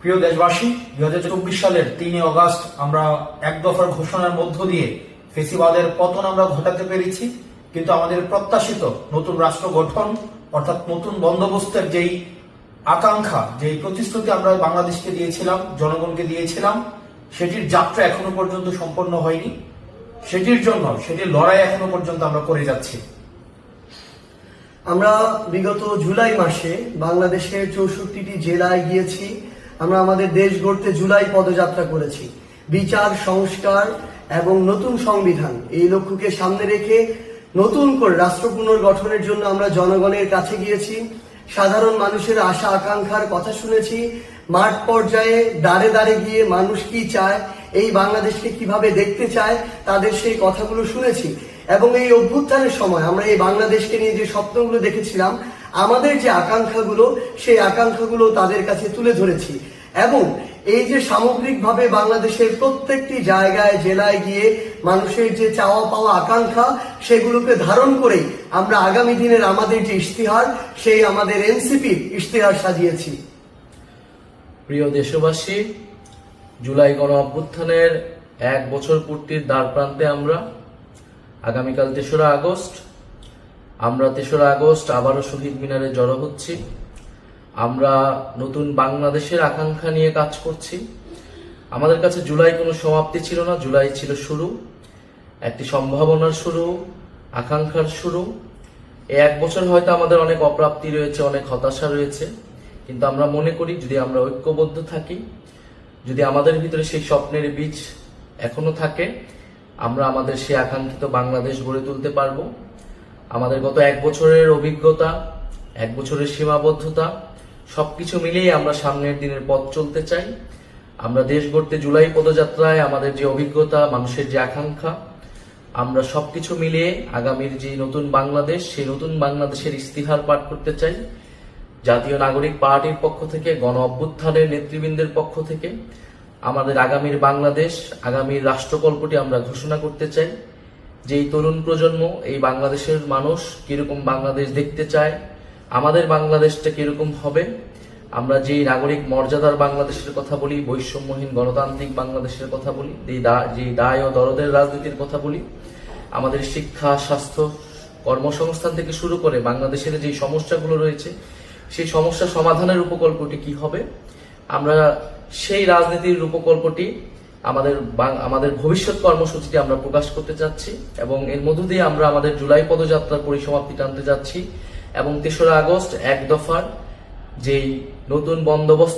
প্রিয় দেশবাসী, দুই হাজার চব্বিশ সালের তিনই অগাস্ট আমরা এক দফার ঘোষণার মধ্য দিয়ে ফেসিবাদের পতন আমরা ঘটাতে পেরেছি। কিন্তু আমাদের প্রত্যাশিত নতুন রাষ্ট্র গঠন, অর্থাৎ নতুন বন্দোবস্তের যেই আকাঙ্ক্ষা, যেই প্রতিশ্রুতি আমরা বাংলাদেশকে দিয়েছিলাম, জনগণকে দিয়েছিলাম, সেটির যাত্রা এখনও পর্যন্ত সম্পন্ন হয়নি। সেটির জন্য, সেটির লড়াই এখনও পর্যন্ত আমরা করে যাচ্ছি। আমরা বিগত জুলাই মাসে বাংলাদেশের চৌষট্টিটি জেলায় গিয়েছি। আমরা আমাদের দেশ গড়তে জুলাই পদযাত্রা করেছি। বিচার, সংস্কার এবং নতুন সংবিধান এই লক্ষ্যকে সামনে রেখে নতুন করে রাষ্ট্র পুনর্গঠনের জন্য আমরা জনগণের কাছে গিয়েছি। সাধারণ মানুষের আশা আকাঙ্ক্ষার কথা শুনেছি। মাঠ পর্যায়ে দাঁড়ে দাঁড়ে গিয়ে মানুষ কি চায় এই বাংলাদেশকে কীভাবে দেখতে চায়, তাদের সেই কথাগুলো শুনেছি। এবং এই অভ্যুত্থানের সময় আমরা এই বাংলাদেশকে নিয়ে যে স্বপ্নগুলো দেখেছিলাম, আমাদের যে আকাঙ্ক্ষাগুলো, সেই আকাঙ্ক্ষাগুলো তাদের কাছে তুলে ধরেছি। এবং এই যে সামগ্রিকভাবে বাংলাদেশের প্রত্যেকটি জায়গায়, জেলায় গিয়ে মানুষের যে চাওয়া পাওয়া আকাঙ্ক্ষা, সেগুলোকে ধারণ করেই আমরা আগামী দিনের আমাদের যে ইশতিহার, সেই আমাদের এনসিপির ইশতিহার সাজিয়েছি। প্রিয় দেশবাসী জুলাই গণ অভ্যুত্থানের এক বছর পূর্তির দ্বার প্রান্তে আমরা, আগামীকাল তেসরা আগস্ট, আমরা তেসরা আগস্ট আবারও শহীদ মিনারে জড়ো হচ্ছি। আমরা নতুন বাংলাদেশের আকাঙ্ক্ষা নিয়ে কাজ করছি। আমাদের কাছে জুলাই কোনো সমাপ্তি ছিল না, জুলাই ছিল শুরু। একটি সম্ভাবনার শুরু, আকাঙ্ক্ষার শুরু। এই এক বছর হয়তো আমাদের অনেক অপ্রাপ্তি রয়েছে, অনেক হতাশা রয়েছে। কিন্তু আমরা মনে করি, যদি আমরা ঐক্যবদ্ধ থাকি যদি আমাদের ভিতরে সেই স্বপ্নের বীজ এখনও থাকে, আমরা আমাদের সেই আকাঙ্ক্ষিত বাংলাদেশ গড়ে তুলতে পারব। আমাদের গত এক বছরের অভিজ্ঞতা, এক বছরের সীমাবদ্ধতা, সবকিছু মিলিয়ে আমরা সামনের দিনের পথ চলতে চাই। আমরা দেশ গড়তে জুলাই পদযাত্রায় আমাদের যে অভিজ্ঞতা, মানুষের যে আকাঙ্ক্ষা, আমরা সবকিছু মিলিয়ে আগামীর যে নতুন বাংলাদেশ, সেই নতুন বাংলাদেশের ইস্তিহার পাঠ করতে চাই। জাতীয় নাগরিক পার্টির পক্ষ থেকে, গণ অভ্যুত্থানের নেতৃবৃন্দের পক্ষ থেকে, আমাদের আগামীর বাংলাদেশ, আগামীর রাষ্ট্রকল্পটি আমরা ঘোষণা করতে চাই। যে এই তরুণ প্রজন্ম, এই বাংলাদেশের মানুষ কীরকম বাংলাদেশ দেখতে চায়, আমাদের বাংলাদেশটা কীরকম হবে, আমরা যেই নাগরিক মর্যাদার বাংলাদেশের কথা বলি, বৈষম্যহীন গণতান্ত্রিক বাংলাদেশের কথা বলি, যেই দায় ও দরদের রাজনীতির কথা বলি, আমাদের শিক্ষা, স্বাস্থ্য কর্মসংস্থান থেকে শুরু করে বাংলাদেশের যে সমস্যাগুলো রয়েছে সেই সমস্যা সমাধানের উপকল্পটি কি হবে? আমরা সেই রাজনীতির রূপকল্পটি আমাদের আমাদের ভবিষ্যৎ কর্মসূচিটি আমরা প্রকাশ করতে যাচ্ছি এবং এর মধ্য দিয়ে আমরা আমাদের জুলাই পদযাত্রার পরিসমাপ্তি টানতে যাচ্ছি এবং তেসরা আগস্ট এক দফার যেই নতুন বন্দোবস্ত